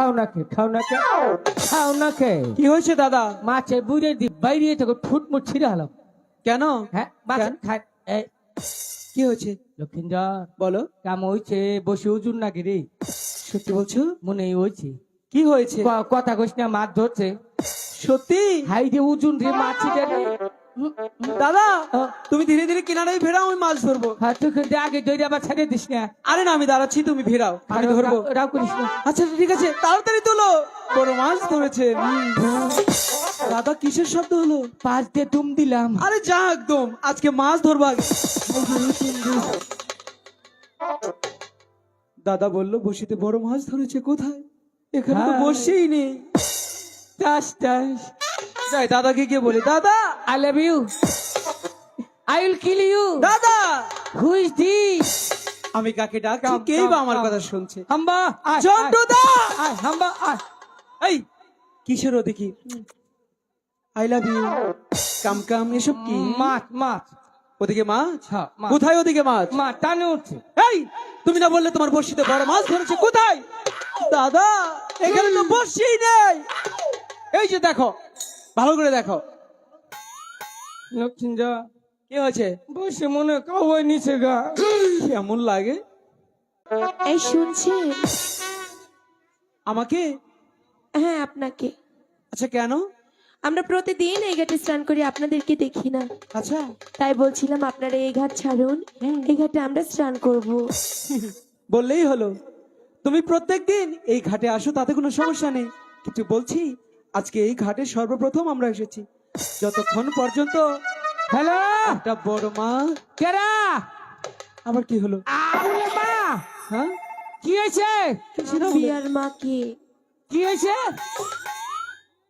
খাও না কে খাও না কে খাও। না কে কি হয়েছে দাদা? মাছে বুড়ে দি বাইরে তোকে ছিঁড়ে কেন? হ্যাঁ মাছ খায় এই কি হয়েছে? লক্ষিন্দর বলো। কাম হয়েছে বসে ওজন নাকি রে? সত্যি বলছো? মনে হয়েছে কি হয়েছে? কথা কইস না মাছ ধরছে। সত্যি? হাই রে ওজন রে মাছ দাদা তুমি ধীরে ধীরে কিনারায় ফেরাও আমি মাছ ধরবো। হ্যাঁ তুই আগে আবার ছেড়ে দিস না। আরে না আমি দাঁড়াচ্ছি তুমি ফেরাও আমি ধরবো। করিস না। আচ্ছা ঠিক আছে তাড়াতাড়ি তোলো। বড় মাছ ধরেছে। দাদা কিসের শব্দ হলো? পাঁচ দিয়ে তুম দিলাম। আরে যা একদম আজকে মাছ ধরবো আগে। দাদা বলল বসিতে বড় মাছ ধরেছে কোথায়? এখানে তো হ্যাঁ। বসেই নেই। টাস টাস। যাই দাদাকে গিয়ে বলি দাদা I love you I will kill you দাদা! হু ইজ দিস আমি কাকে ডাকছি? কেই বা আমার। কথা শুনছে? হাম্বা! আয়, আয়। হাম্বা এই কিসের ও দেখি? আই লাভ ইউ কাম কাম এসব কি? মাছ মাছ। ওদিকে মাছ? হ্যাঁ, মাছ। কোথায় ওদিকে মাছ? মাছ টানে উঠছে। এই তুমি না বললে তোমার বর্ষিতে বড় মাছ ধরেছে কোথায়? দাদা এখানে তো বর্ষিই নেই। এই যে দেখো ভালো করে দেখো। লক্ষিন্দর কি হয়েছে? বসে মনে কাউয় নিচে গা। কেমন লাগে? এই শুনছেন আমাকে? হ্যাঁ আপনাকে। আচ্ছা কেন? আমরা প্রতিদিন এই ঘাটে স্নান করি আপনাদেরকে দেখি না। আচ্ছা। তাই বলছিলাম আপনারা এই ঘাট ছাড়ুন এই ঘাটে আমরা স্নান করব। বললেই হলো। তুমি প্রত্যেক দিন এই ঘাটে আসো তাতে কোনো সমস্যা নেই। কিন্তু বলছি আজকে এই ঘাটে সর্বপ্রথম আমরা এসেছি। যতক্ষণ পর্যন্ত হ্যালো? একটা বড় মাছ কেরা আবার কি হলো? মা! হ্যাঁ? কি হয়েছে? বিয়ার মাকে কি? হয়েছে?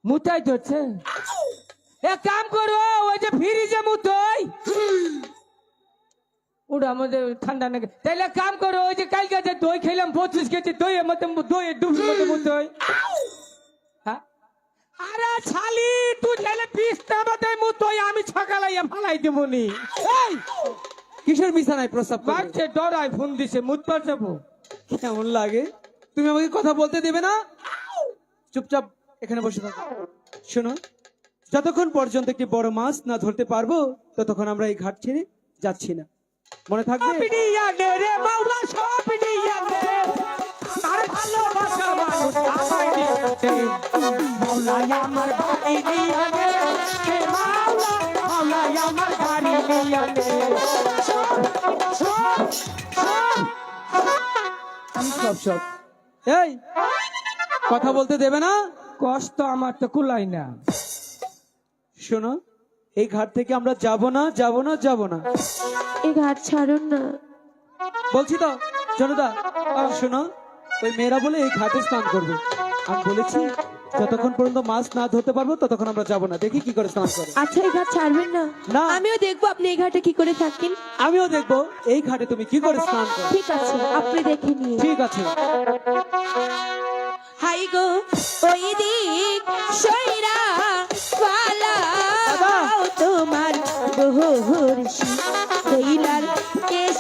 মুতাই ধরছে। এক কাম করো ওই যে ফ্রিজে মুতই। ওটা আমাদের ঠান্ডা নাকি? তাইলে কাম করো ওই যে কালকে যে দই খেলাম পঁচিশ কেজি দই মতো দই ডুবি মতো মুতই। আরে ছালি তুই তাহলে পিসটা মতো মুতই আমি সকালে ফালাই দেবনি এই! কিসের বিছানায় প্রস্তাব? বাচ্চা ডরাই ফোন দিছে মুতবার যাব। কেমন লাগে? তুমি আমাকে কথা বলতে দেবে না? চুপচাপ এখানে বসে থাকো। শোনো যতক্ষণ পর্যন্ত একটি বড় মাছ না ধরতে পারব ততক্ষণ আমরা এই ঘাট ছেড়ে যাচ্ছি না। মনে থাকবে? ভালোবাসা মানুষ আমায় দিয়েছে মাওলা আমার বাড়ি দিয়ানে হে মাওলা মাওলা আমার বাড়ি দিয়ানে সব সব এই কথা বলতে দেবে না? কষ্ট আমার তো কুলাই না। শোনো এই ঘাট থেকে আমরা যাব না যাব না যাব না। এই ঘাট ছাড়ুন না। বলছি তো জনদা শোনো ওই মেয়েরা বলে এই ঘাটে স্নান করবে। আমি বলেছি যতক্ষণ পর্যন্ত মাছ না ধরতে পারব ততক্ষণ আমরা যাব না। দেখি কি করে স্নান করে। আচ্ছা এই ঘাট ছাড়বেন না। না। আমিও দেখব আপনি এই ঘাটে কি করে থাকেন। আমিও দেখব এই ঘাটে তুমি কি করে স্নান করো। ঠিক আছে আপনি দেখে নিয়ে ঠিক আছে। হাই গো ওই দিক সইরা পালা। তোমার বহুরশি কইলার কেসে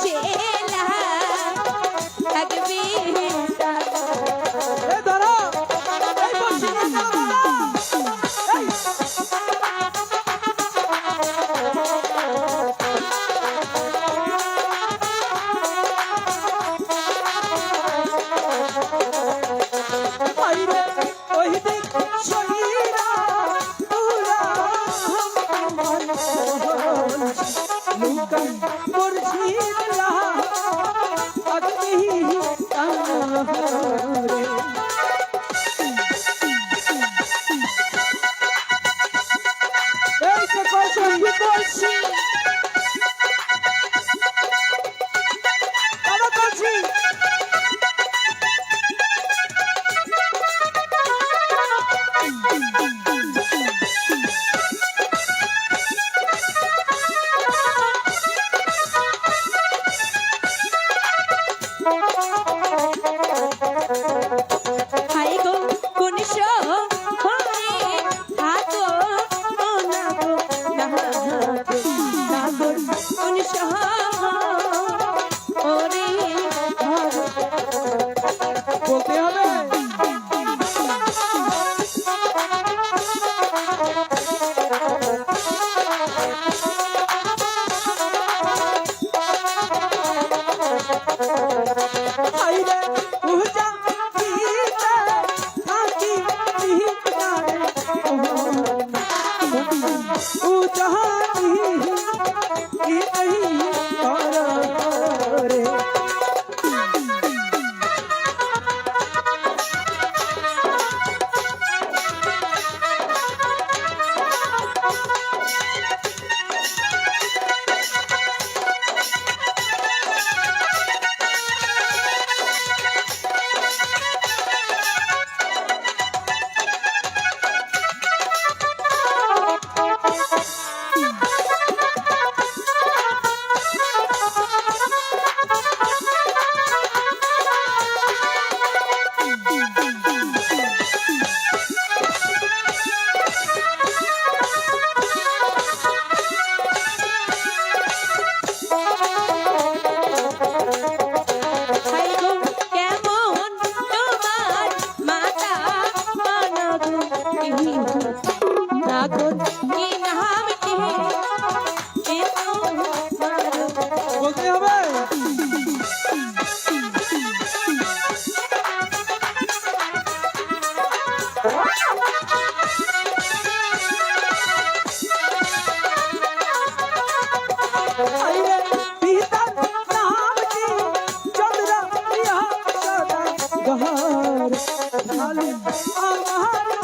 মুর্শিদ আজমি কাহার আমার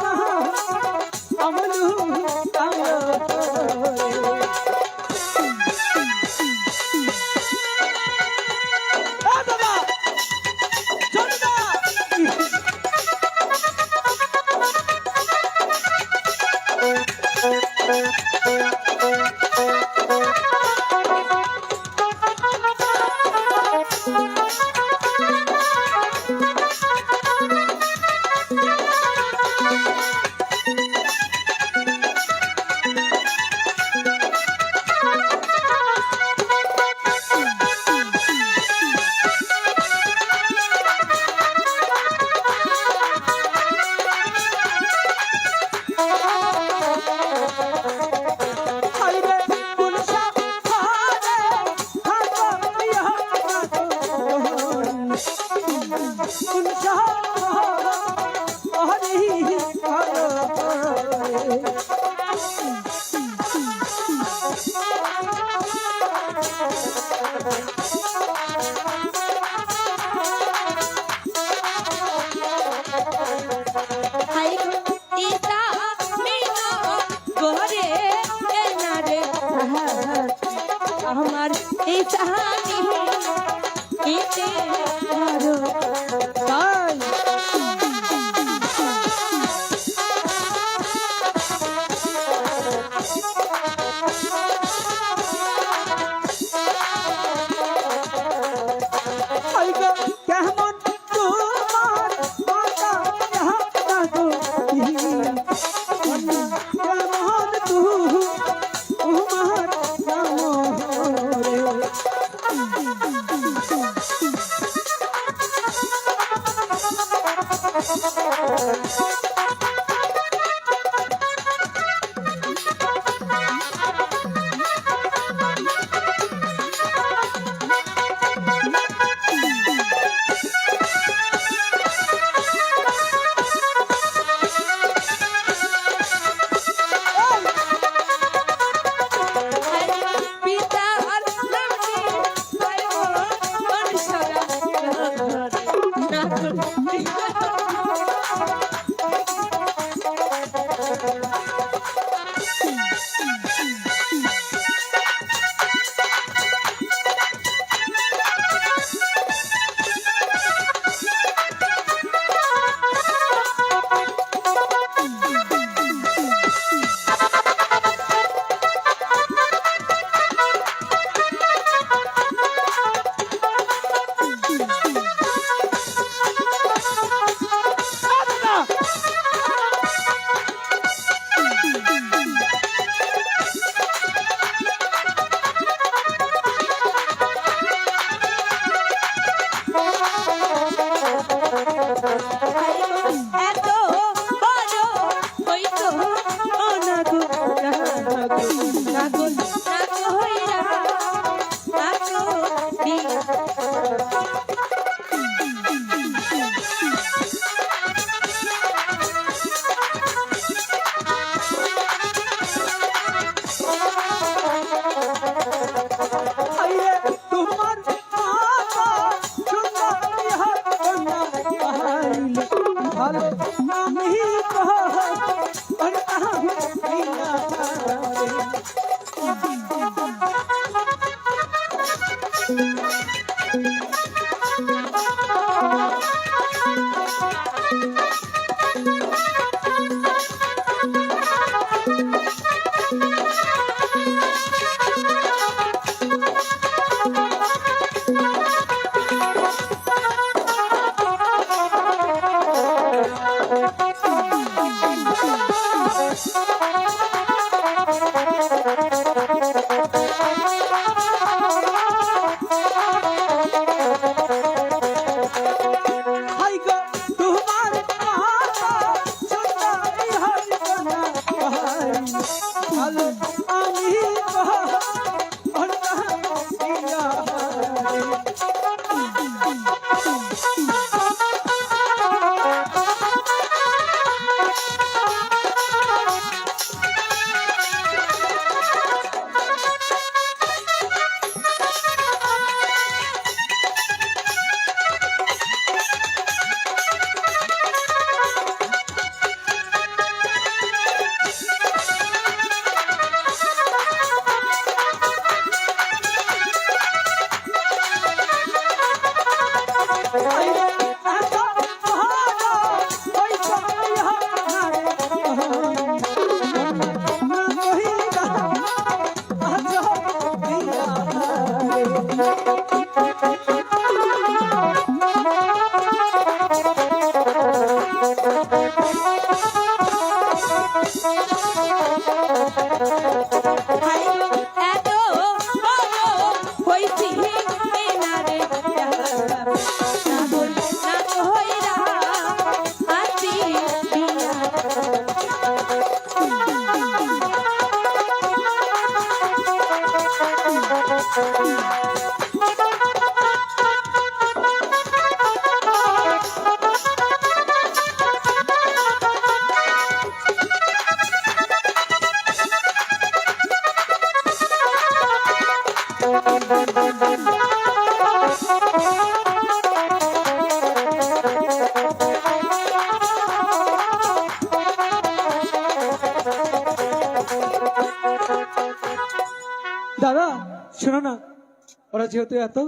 ওরা যেহেতু এত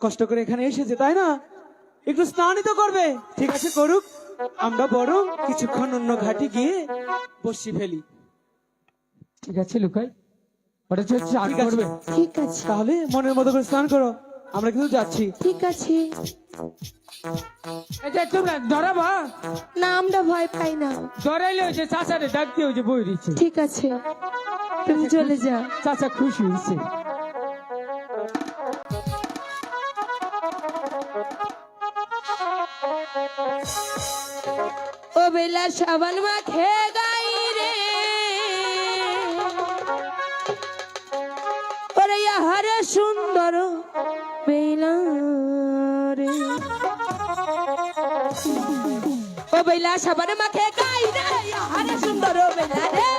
কষ্ট করে এখানে এসেছে তাই না? একটু স্নানই তো করবে। ঠিক আছে করুক। আমরা বরং কিছুক্ষণ অন্য ঘাটে গিয়ে বসি ফেলি। ঠিক আছে লুকাই? ওটা চান করবে। ঠিক আছে। তাহলে মনের মতো করে স্নান করো। আমরা কিন্তু যাচ্ছি। ঠিক আছে। এই তোমরা ধরাবা? না আমরা ভয় পাই না। ধরাইলে ওই চাচারে ডাক দিয়ে ওই বই দিচ্ছে। ঠিক আছে। তুমি চলে যাও। চাচা খুশি হয়েছে। বেলা সাবান মাখে গাই রে। ওরে হারে সুন্দর বেলা রে। ও বেলা সাবান মাখে গাই রে হারে সুন্দর বেলা রে।